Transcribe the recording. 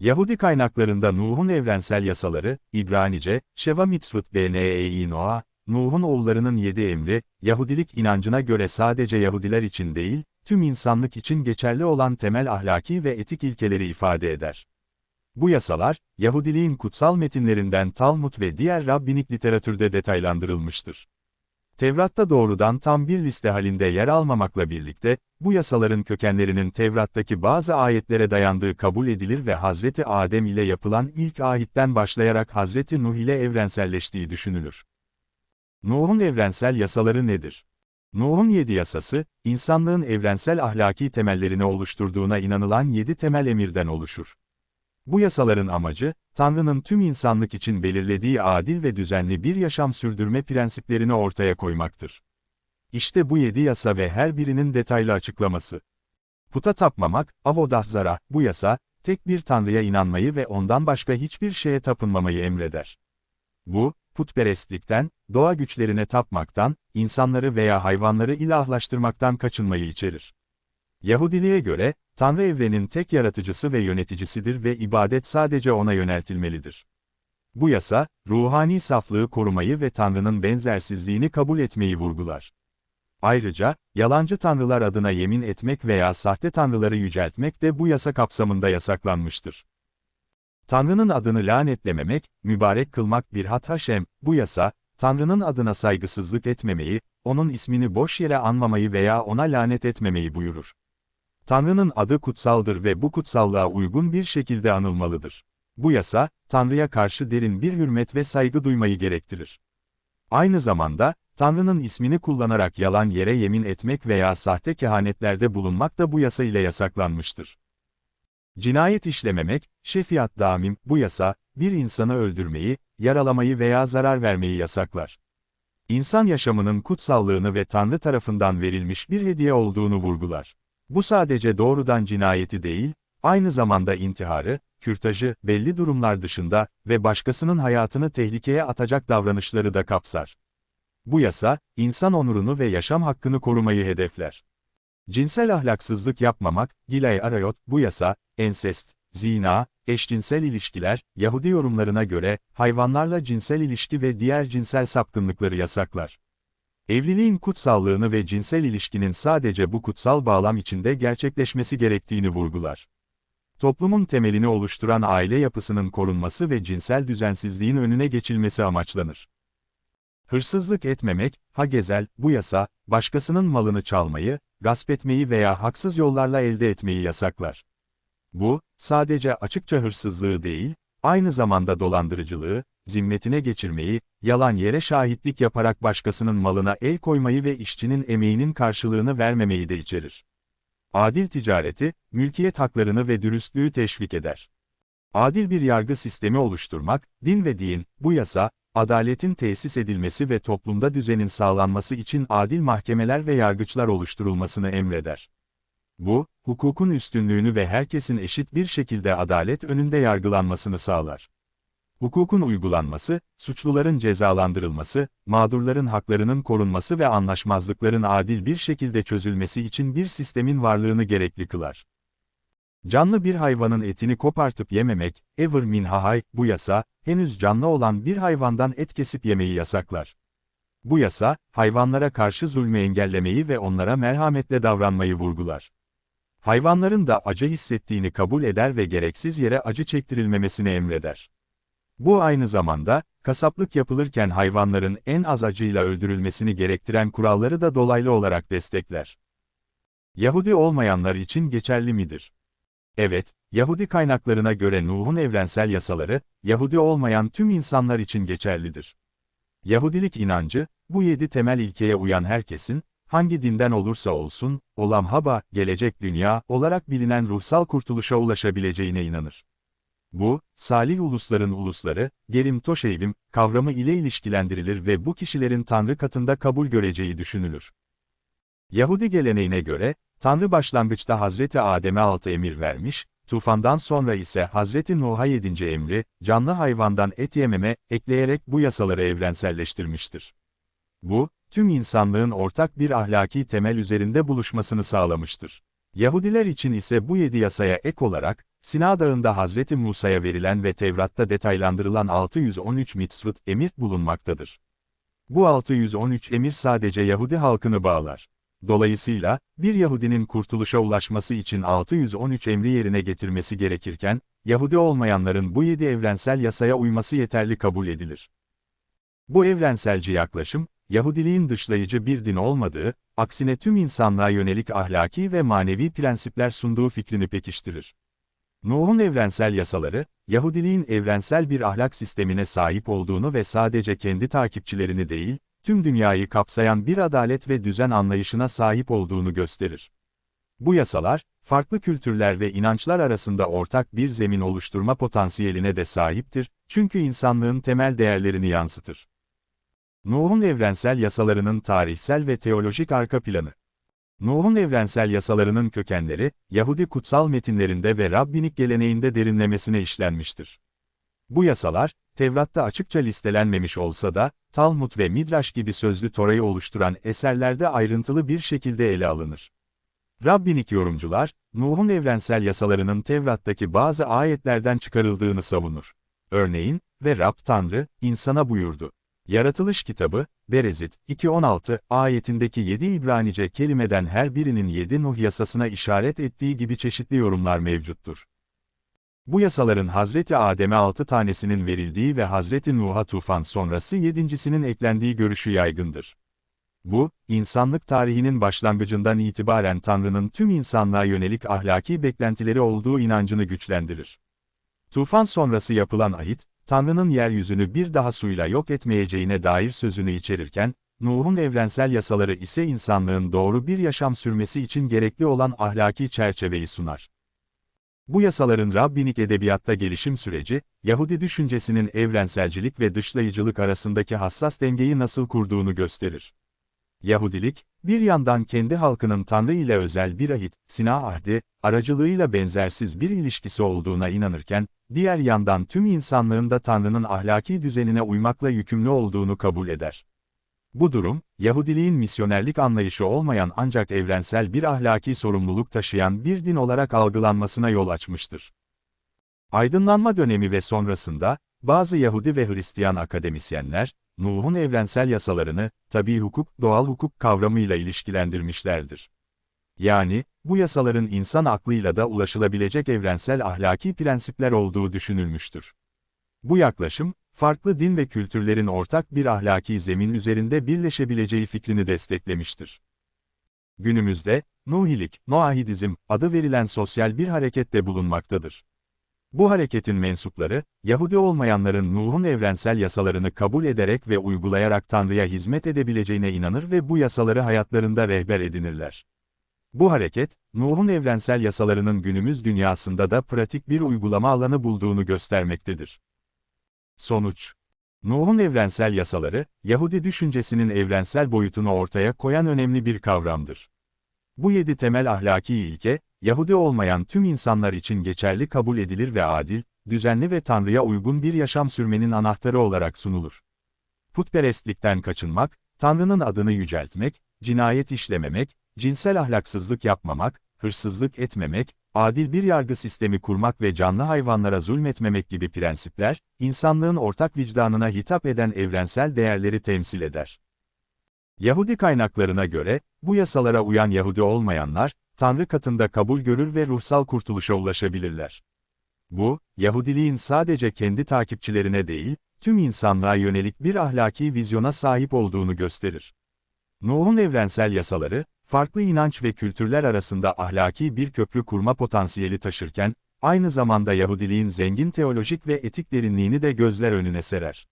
Yahudi kaynaklarında Nuh'un evrensel yasaları, İbranice, Sheva Mitzvot Bnei Noah, Nuh'un oğullarının yedi emri, Yahudilik inancına göre sadece Yahudiler için değil, tüm insanlık için geçerli olan temel ahlaki ve etik ilkeleri ifade eder. Bu yasalar, Yahudiliğin kutsal metinlerinden Talmud ve diğer rabbinik literatürde detaylandırılmıştır. Tevrat'ta doğrudan tam bir liste halinde yer almamakla birlikte, bu yasaların kökenlerinin Tevrat'taki bazı ayetlere dayandığı kabul edilir ve Hazreti Adem ile yapılan ilk ahitten başlayarak Hazreti Nuh ile evrenselleştiği düşünülür. Nuh'un evrensel yasaları nedir? Nuh'un yedi yasası, insanlığın evrensel ahlaki temellerini oluşturduğuna inanılan yedi temel emirden oluşur. Bu yasaların amacı, Tanrı'nın tüm insanlık için belirlediği adil ve düzenli bir yaşam sürdürme prensiplerini ortaya koymaktır. İşte bu yedi yasa ve her birinin detaylı açıklaması. Puta tapmamak, avodahzara, bu yasa, tek bir Tanrı'ya inanmayı ve ondan başka hiçbir şeye tapınmamayı emreder. Bu, putperestlikten, doğa güçlerine tapmaktan, insanları veya hayvanları ilahlaştırmaktan kaçınmayı içerir. Yahudiliğe göre, Tanrı evrenin tek yaratıcısı ve yöneticisidir ve ibadet sadece ona yöneltilmelidir. Bu yasa, ruhani saflığı korumayı ve Tanrı'nın benzersizliğini kabul etmeyi vurgular. Ayrıca, yalancı tanrılar adına yemin etmek veya sahte tanrıları yüceltmek de bu yasa kapsamında yasaklanmıştır. Tanrı'nın adını lanetlememek, mübarek kılmak bir hat haşem, bu yasa, Tanrı'nın adına saygısızlık etmemeyi, onun ismini boş yere anmamayı veya ona lanet etmemeyi buyurur. Tanrı'nın adı kutsaldır ve bu kutsallığa uygun bir şekilde anılmalıdır. Bu yasa, Tanrı'ya karşı derin bir hürmet ve saygı duymayı gerektirir. Aynı zamanda, Tanrı'nın ismini kullanarak yalan yere yemin etmek veya sahte kehanetlerde bulunmak da bu yasa ile yasaklanmıştır. Cinayet işlememek, şefiyat damim, bu yasa, bir insanı öldürmeyi, yaralamayı veya zarar vermeyi yasaklar. İnsan yaşamının kutsallığını ve Tanrı tarafından verilmiş bir hediye olduğunu vurgular. Bu sadece doğrudan cinayeti değil, aynı zamanda intiharı, kürtajı, belli durumlar dışında ve başkasının hayatını tehlikeye atacak davranışları da kapsar. Bu yasa, insan onurunu ve yaşam hakkını korumayı hedefler. Cinsel ahlaksızlık yapmamak, Gilay Arayot, bu yasa, ensest, zina, eşcinsel ilişkiler, Yahudi yorumlarına göre, hayvanlarla cinsel ilişki ve diğer cinsel sapkınlıkları yasaklar. Evliliğin kutsallığını ve cinsel ilişkinin sadece bu kutsal bağlam içinde gerçekleşmesi gerektiğini vurgular. Toplumun temelini oluşturan aile yapısının korunması ve cinsel düzensizliğin önüne geçilmesi amaçlanır. Hırsızlık etmemek, ha gezel, bu yasa, başkasının malını çalmayı, gasp etmeyi veya haksız yollarla elde etmeyi yasaklar. Bu, sadece açıkça hırsızlığı değil, aynı zamanda dolandırıcılığı, zimmetine geçirmeyi, yalan yere şahitlik yaparak başkasının malına el koymayı ve işçinin emeğinin karşılığını vermemeyi de içerir. Adil ticareti, mülkiyet haklarını ve dürüstlüğü teşvik eder. Adil bir yargı sistemi oluşturmak, din ve din, bu yasa, adaletin tesis edilmesi ve toplumda düzenin sağlanması için adil mahkemeler ve yargıçlar oluşturulmasını emreder. Bu, hukukun üstünlüğünü ve herkesin eşit bir şekilde adalet önünde yargılanmasını sağlar. Hukukun uygulanması, suçluların cezalandırılması, mağdurların haklarının korunması ve anlaşmazlıkların adil bir şekilde çözülmesi için bir sistemin varlığını gerekli kılar. Canlı bir hayvanın etini kopartıp yememek, ever min hahay, bu yasa, henüz canlı olan bir hayvandan et kesip yemeyi yasaklar. Bu yasa, hayvanlara karşı zulmü engellemeyi ve onlara merhametle davranmayı vurgular. Hayvanların da acı hissettiğini kabul eder ve gereksiz yere acı çektirilmemesini emreder. Bu aynı zamanda, kasaplık yapılırken hayvanların en az acıyla öldürülmesini gerektiren kuralları da dolaylı olarak destekler. Yahudi olmayanlar için geçerli midir? Evet, Yahudi kaynaklarına göre Nuh'un evrensel yasaları, Yahudi olmayan tüm insanlar için geçerlidir. Yahudilik inancı, bu yedi temel ilkeye uyan herkesin, hangi dinden olursa olsun, olam haba, gelecek dünya olarak bilinen ruhsal kurtuluşa ulaşabileceğine inanır. Bu, salih ulusların ulusları, gerim toşeyvim, kavramı ile ilişkilendirilir ve bu kişilerin Tanrı katında kabul göreceği düşünülür. Yahudi geleneğine göre, Tanrı başlangıçta Hazreti Adem'e altı emir vermiş, tufandan sonra ise Hazreti Nuh'a yedinci emri, canlı hayvandan et yememe, ekleyerek bu yasaları evrenselleştirmiştir. Bu, tüm insanlığın ortak bir ahlaki temel üzerinde buluşmasını sağlamıştır. Yahudiler için ise bu yedi yasaya ek olarak, Sina Dağı'nda Hazreti Musa'ya verilen ve Tevrat'ta detaylandırılan 613 mitzvot emir bulunmaktadır. Bu 613 emir sadece Yahudi halkını bağlar. Dolayısıyla, bir Yahudinin kurtuluşa ulaşması için 613 emri yerine getirmesi gerekirken, Yahudi olmayanların bu yedi evrensel yasaya uyması yeterli kabul edilir. Bu evrenselci yaklaşım, Yahudiliğin dışlayıcı bir din olmadığı, aksine tüm insanlığa yönelik ahlaki ve manevi prensipler sunduğu fikrini pekiştirir. Nuh'un evrensel yasaları, Yahudiliğin evrensel bir ahlak sistemine sahip olduğunu ve sadece kendi takipçilerini değil, tüm dünyayı kapsayan bir adalet ve düzen anlayışına sahip olduğunu gösterir. Bu yasalar, farklı kültürler ve inançlar arasında ortak bir zemin oluşturma potansiyeline de sahiptir, çünkü insanlığın temel değerlerini yansıtır. Nuh'un evrensel yasalarının tarihsel ve teolojik arka planı Nuh'un evrensel yasalarının kökenleri, Yahudi kutsal metinlerinde ve Rabbinik geleneğinde derinlemesine işlenmiştir. Bu yasalar, Tevrat'ta açıkça listelenmemiş olsa da, Talmud ve Midraş gibi sözlü Tora'yı oluşturan eserlerde ayrıntılı bir şekilde ele alınır. Rabbinik yorumcular, Nuh'un evrensel yasalarının Tevrat'taki bazı ayetlerden çıkarıldığını savunur. Örneğin, ve Rab Tanrı, insana buyurdu. Yaratılış kitabı, Berezit, 2.16, ayetindeki 7 İbranice kelimeden her birinin 7 Nuh yasasına işaret ettiği gibi çeşitli yorumlar mevcuttur. Bu yasaların Hazreti Adem'e 6 tanesinin verildiği ve Hazreti Nuh'a tufan sonrası yedincisinin eklendiği görüşü yaygındır. Bu, insanlık tarihinin başlangıcından itibaren Tanrı'nın tüm insanlığa yönelik ahlaki beklentileri olduğu inancını güçlendirir. Tufan sonrası yapılan ahit, Tanrı'nın yeryüzünü bir daha suyla yok etmeyeceğine dair sözünü içerirken, Nuh'un evrensel yasaları ise insanlığın doğru bir yaşam sürmesi için gerekli olan ahlaki çerçeveyi sunar. Bu yasaların Rabbinik edebiyatta gelişim süreci, Yahudi düşüncesinin evrenselcilik ve dışlayıcılık arasındaki hassas dengeyi nasıl kurduğunu gösterir. Yahudilik, bir yandan kendi halkının Tanrı ile özel bir ahit, Sina ahdi, aracılığıyla benzersiz bir ilişkisi olduğuna inanırken, diğer yandan tüm insanlığın da Tanrı'nın ahlaki düzenine uymakla yükümlü olduğunu kabul eder. Bu durum, Yahudiliğin misyonerlik anlayışı olmayan ancak evrensel bir ahlaki sorumluluk taşıyan bir din olarak algılanmasına yol açmıştır. Aydınlanma dönemi ve sonrasında, bazı Yahudi ve Hristiyan akademisyenler, Nuh'un evrensel yasalarını, tabi hukuk, doğal hukuk kavramıyla ilişkilendirmişlerdir. Yani, bu yasaların insan aklıyla da ulaşılabilecek evrensel ahlaki prensipler olduğu düşünülmüştür. Bu yaklaşım, farklı din ve kültürlerin ortak bir ahlaki zemin üzerinde birleşebileceği fikrini desteklemiştir. Günümüzde, Nuhilik, Noahidizm adı verilen sosyal bir harekette bulunmaktadır. Bu hareketin mensupları, Yahudi olmayanların Nuh'un evrensel yasalarını kabul ederek ve uygulayarak Tanrı'ya hizmet edebileceğine inanır ve bu yasaları hayatlarında rehber edinirler. Bu hareket, Nuh'un evrensel yasalarının günümüz dünyasında da pratik bir uygulama alanı bulduğunu göstermektedir. Sonuç Nuh'un evrensel yasaları, Yahudi düşüncesinin evrensel boyutunu ortaya koyan önemli bir kavramdır. Bu yedi temel ahlaki ilke, Yahudi olmayan tüm insanlar için geçerli kabul edilir ve adil, düzenli ve Tanrı'ya uygun bir yaşam sürmenin anahtarı olarak sunulur. Putperestlikten kaçınmak, Tanrı'nın adını yüceltmek, cinayet işlememek, cinsel ahlaksızlık yapmamak, hırsızlık etmemek, adil bir yargı sistemi kurmak ve canlı hayvanlara zulmetmemek gibi prensipler, insanlığın ortak vicdanına hitap eden evrensel değerleri temsil eder. Yahudi kaynaklarına göre, bu yasalara uyan Yahudi olmayanlar, Tanrı katında kabul görür ve ruhsal kurtuluşa ulaşabilirler. Bu, Yahudiliğin sadece kendi takipçilerine değil, tüm insanlığa yönelik bir ahlaki vizyona sahip olduğunu gösterir. Nuh'un evrensel yasaları, farklı inanç ve kültürler arasında ahlaki bir köprü kurma potansiyeli taşırken, aynı zamanda Yahudiliğin zengin teolojik ve etik derinliğini de gözler önüne serer.